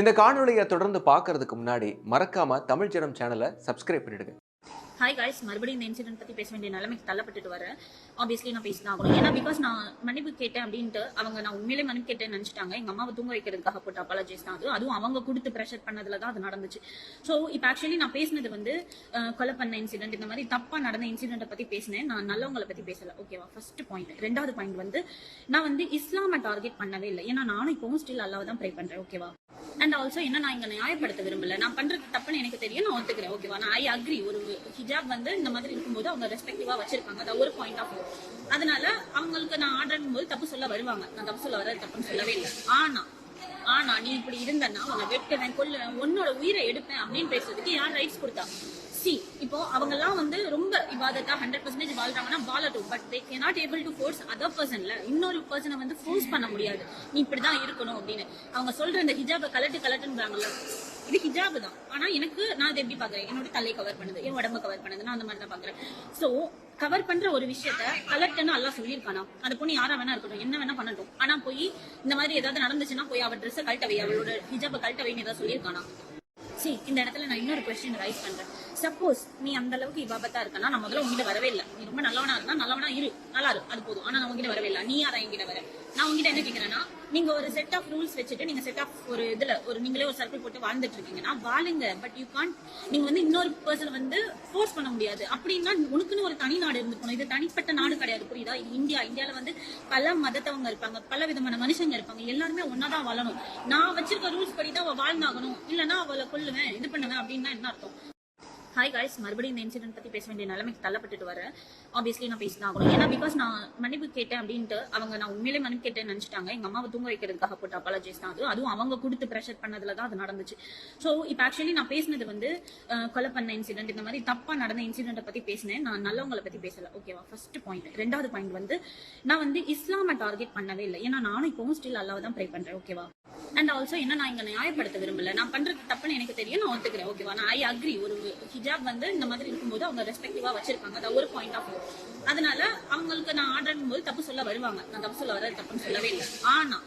இந்த காணொலியை தொடர்ந்து பார்க்கறதுக்கு முன்னாடி மறக்காம தமிழ் ஜனம் சேனலை சப்ஸ்கிரைப் பண்ணிடுங்க. ஹாய் காய்ஸ் மறுபடியும் இந்த இன்சிடென்ட் பத்தி பேச வேண்டிய நிலைமைக்கு தள்ளப்பட்டுட்டு வரேன் ஆப்வியஸ்லி நான் பேசிதான் ஆகணும். ஏன்னா பிகாஸ் நான் மன்னிப்பு கேட்டேன் அப்படின்ட்டு அவங்க நான் உண்மையிலே மன்னிப்பு கேட்டேன்னு நினைச்சிட்டாங்க. எங்க அம்மாவை தூங்க வைக்கிறதுக்காக போட்ட அப்பாலஜிஸ் தான் அது. அதுவும் அவங்க கொடுத்து ப்ரெஷர் பண்ணதுல தான் அது நடந்துச்சு. ஸோ இப்போ ஆக்சுவலி நான் பேசினது வந்து கொலை பண்ண இன்சிடென்ட் இந்த மாதிரி தப்பா நடந்த இன்சிடென்ட்டை பத்தி பேசினேன். நான் நல்லவங்களை பத்தி பேசல. ஓகேவா ஃபர்ஸ்ட் பாயிண்ட் ரெண்டாவது பாயிண்ட் வந்து நான் வந்து இஸ்லாமை டார்கெட் பண்ணவே இல்லை. ஏன்னா நானும் இப்பவும் ஸ்டில் அல்லாவை தான் ப்ரே பண்றேன். ஓகேவா அண்ட் ஆல்சோ என்ன நான் இங்க நியாயப்படுத்த விரும்பல? நான் பண்றது தப்புன்னு எனக்கு தெரியும் நான் ஒத்துக்கிறேன். ஓகேவா நான் ஐ அக்ரி ஒரு ஹிஜாப் வந்து இந்த மாதிரி இருக்கும்போது அவங்க ரெஸ்பெக்டிவா வச்சிருக்காங்க அது ஒரு பாயிண்ட் ஆஃப் அதனால அவங்களுக்கு நான் ஆர்டர் போது தப்பு சொல்ல வருவாங்க. நான் தப்பு சொல்ல வர தப்புன்னு சொல்லவே இல்லை. ஆனா ஆனா நீ இப்படி இருந்தன்னா உன்னை வெட்டுவேன் கொல்லுவேன் உன்னோட உயிரை எடுப்பேன் அப்படின்னு பேசுறதுக்கு யார் ரைட்ஸ் கொடுத்தா? சி இப்போ அவங்க எல்லாம் வந்து ரொம்ப இவாதத்தா ஹண்ட்ரட் பர்சன்டேஜ் வாழ்றாங்கன்னா வாழட்டும். But they cannot able to force other பர்சன்ல இன்னொரு பர்சனை வந்து ஃபோர்ஸ் பண்ண முடியாது. நீ இப்படிதான் இருக்கணும் அப்படின்னு. அவங்க சொல்ற இந்த ஹிஜாபை கலட்டு கலட்டுன்றாங்கல்ல இது ஹிஜாப் தான். ஆனா எனக்கு நான் அதை எப்படி பாக்குறேன் என்னோட தலையை கவர் பண்ணுது என் உடம்ப கவர் பண்ணுது நான் அந்த மாதிரி தான் பாக்குறேன் சோ கவர் பண்ற ஒரு விஷயத்த கலெக்டர்னு எல்லாம் சொல்லியிருக்கானா? அந்த பொண்ணு யாரா வேணா இருக்கட்டும் என்ன வேணா பண்ணட்டும். ஆனா போய் இந்த மாதிரி ஏதாவது நடந்துச்சுன்னா போய் அவ ட்ரெஸ் கழட்டவை அவளோட ஹிஜாபை கழட்டவைன்னு ஏதாவது சொல்லியிருக்கானா? சரி இந்த இடத்துல நான் இன்னொரு கொஸ்டின் ரைஸ் பண்றேன். சப்போஸ் நீ அந்த அளவுக்கு இபாபத்தா இருக்கனா நான் முதல்ல உங்ககிட்ட வரவே இல்லை. நீ ரொம்ப நல்லவனா இருந்தா நல்லவனா இரு. நல்லா இரு. அது போதும். ஆனா நான் உங்ககிட்ட வரவே இல்லை. நீ யாரா என்கிட்ட வர? நான் உங்ககிட்ட என்ன கேக்குறேன்னா நீங்க ஒரு செட் ஆஃப் ரூல்ஸ் வச்சுட்டு நீங்க செட் ஆஃப் ஒரு இதுல ஒரு நீங்களே ஒரு சர்க்கிள் போட்டு வாழ்ந்துட்டு இருக்கீங்கன்னா வாழுங்க. பட் யூ கான் நீங்க வந்து இன்னொரு பர்சன் வந்து ஃபோர்ஸ் பண்ண முடியாது. அப்படின்னா உனக்குன்னு ஒரு தனி நாடு இருந்துக்கணும் இது தனிப்பட்ட நாடு கிடையாது. புரியுதா? இது இந்தியா. இந்தியால வந்து பல மதத்தவங்க இருப்பாங்க. பல விதமான மனுஷங்க இருப்பாங்க. எல்லாருமே ஒன்னாதான் வாழணும். நான் வச்சிருக்க ரூல்ஸ் படி தான் அவ வாழ்ந்தாகணும். இல்லைன்னா அவளை கொல்லுவேன். இது பண்ணுவேன் அப்படின்னா என்ன அர்த்தம்? ஹாய் காய்ஸ் மறுபடியும் இந்த இன்சிடென்ட் பத்தி பேச வேண்டிய நிலைமைக்கு தள்ளப்பட்டுட்டு வரேன் ஆப்வியஸ்லி நான் பேசிதான் ஆகணும். ஏன்னா பிகாஸ் நான் மன்னிப்பு கேட்டேன் அப்படின்ட்டு அவங்க நான் உண்மையிலே மன்னிப்பு கேட்டேன்னு நினைச்சிட்டாங்க. எங்க அம்மாவை தூங்க வைக்கிறதுக்காக போட்டு அப்பாலஜிஸ் தான் அது. அதுவும் அவங்க கொடுத்து ப்ரெஷர் பண்ணதுல தான் அது நடந்துச்சு. ஸோ இப்போ ஆக்சுவலி நான் பேசினது வந்து கொலை பண்ண இன்சிடென்ட் இந்த மாதிரி தப்பா நடந்த இன்சிடென்ட்டை பத்தி பேசினேன். நான் நல்லவங்களை பத்தி பேசல. ஓகேவா ஃபர்ஸ்ட் பாயிண்ட் ரெண்டாவது பாயிண்ட் வந்து நான் வந்து இஸ்லாமை டார்கெட் பண்ணவே இல்லை. ஏன்னா நானும் இப்போவும் ஸ்டில் அல்லாவை தான் ப்ரே பண்றேன் ஓகேவா அண்ட் ஆல்சோ என்ன நான் இங்க நியாயப்படுத்த விரும்பல. நான் பண்றது தப்புன்னு எனக்கு தெரியும் நான் ஒத்துக்கிறேன். ஓகேவா நான் ஐ அக்ரி ஒரு ஹிஜாப் வந்து இந்த மாதிரி இருக்கும்போது அவங்க ரெஸ்பெக்டிவா வச்சிருக்காங்க அது ஒரு பாயிண்ட் ஆஃப் அதனால அவங்களுக்கு நான் ஆர்டர் போது தப்பு சொல்ல வருவாங்க. நான் தப்பு சொல்ல வர தப்புன்னு சொல்லவே இல்லை. ஆனா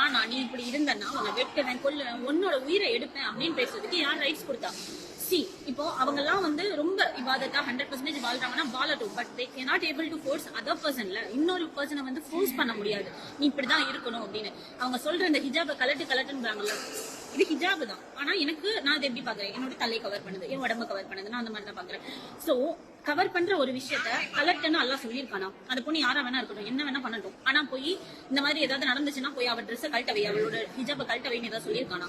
ஆனா நீ இப்படி இருந்தன்னா உன்னை வெட்டுவேன் கொல்லுவேன் உன்னோட உயிரை எடுப்பேன் அப்படின்னு பேசுறதுக்கு யார் ரைட்ஸ் கொடுத்தா? சி இப்போ அவங்க எல்லாம் வந்து ரொம்ப இவாதத்தா ஹண்ட்ரட் பர்சன்டேஜ் வாழ்றாங்கன்னா வாழட்டும் but they cannot able to force other பர்சன்ல இன்னொரு பர்சனை வந்து ஃபோர்ஸ் பண்ண முடியாது. நீ இப்படிதான் இருக்கணும் அப்படின்னு. அவங்க சொல்ற இந்த ஹிஜாபை கலட்டு கலட்டுன்றாங்கல்ல இது ஹிஜாப் தான். ஆனா எனக்கு நான் அதை எப்படி பாக்குறேன் என்னோட தலையை கவர் பண்ணுது என் உடம்ப கவர் பண்ணுது நான் அந்த மாதிரி தான் பாக்குறேன் சோ கவர் பண்ற ஒரு விஷயத்த கலெக்டர்னு எல்லாம் சொல்லியிருக்கானா? அந்த பொண்ணு யாரா வேணா இருக்கட்டும் என்ன வேணா பண்ணட்டும். ஆனா போய் இந்த மாதிரி ஏதாவது நடந்துச்சுன்னா போய் அவ ட்ரெஸ் கழட்டவை அவளோட ஹிஜாபை கழட்டவைன்னு ஏதாவது சொல்லியிருக்கானா?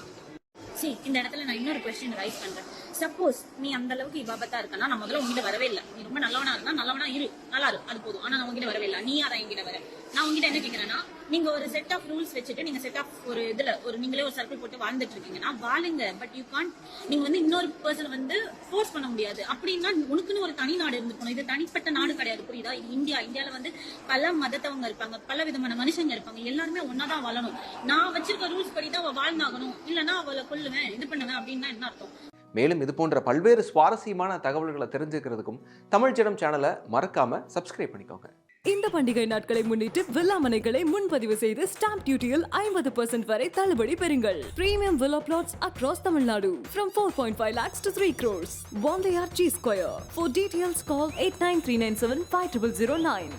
சரி இந்த இடத்துல நான் இன்னொரு கொஸ்டின் ரைஸ் பண்றேன். சப்போஸ் நீ அந்த அளவுக்கு இபாபத்தா இருக்கனா நான் முதல்ல உங்ககிட்ட வரவே இல்லை. நீ ரொம்ப நல்லவனா இருந்தா நல்லவனா இரு. நல்லா இரு. அது போதும். ஆனா நான் உங்ககிட்ட வரவே இல்லை. நீ அதை என்கிட்ட வர. நான் உங்ககிட்ட என்ன கேக்குறேன்னா நீங்க ஒரு செட் ஆஃப் ரூல்ஸ் வச்சுட்டு நீங்க செட் ஆஃப் ஒரு இதுல ஒரு நீங்களே ஒரு சர்க்கிள் போட்டு வாழ்ந்துட்டு இருக்கீங்கன்னா வாழுங்க. பட் யூ கான்ட் நீங்க வந்து இன்னொரு பர்சன் வந்து ஃபோர்ஸ் பண்ண முடியாது. அப்படின்னா உனக்குன்னு ஒரு தனி நாடு இருந்துக்கணும். இது தனிப்பட்ட நாடு கிடையாது. புரியுதா? இது இந்தியா. இந்தியால வந்து பல மதத்தவங்க இருப்பாங்க. பல விதமான மனுஷங்க இருப்பாங்க. எல்லாருமே ஒன்னாதான் வாழணும். நான் வச்சிருக்க ரூல்ஸ் படி தான் அவ வாழ்ந்தாகணும். இல்லைன்னா அவளை கொல்லுவேன். இது பண்ணுவேன் அப்படின்னா என்ன அர்த்தம்? மேலும் இது போன்ற பல்வேறு சுவாரஸ்யமான தகவல்களை தெரிஞ்சுக்கிறதுக்கும் தமிழ் ஜனம் சேனலை மறக்காம சப்ஸ்கிரைப் பண்ணிக்கோங்க. இந்த பண்டிகை நாட்களை முன்னிட்டு வில்லாமனைகளை முன்பதிவு செய்து ஸ்டாம்ப் டியூட்டியில் ஐம்பது பர்சன்ட் வரை தள்ளுபடி பெறுங்கள். Premium villa flats across Tamil Nadu from four point five lakhs to three crores Vanthaiyar G square for details call eight nine three nine seven five triple zero nine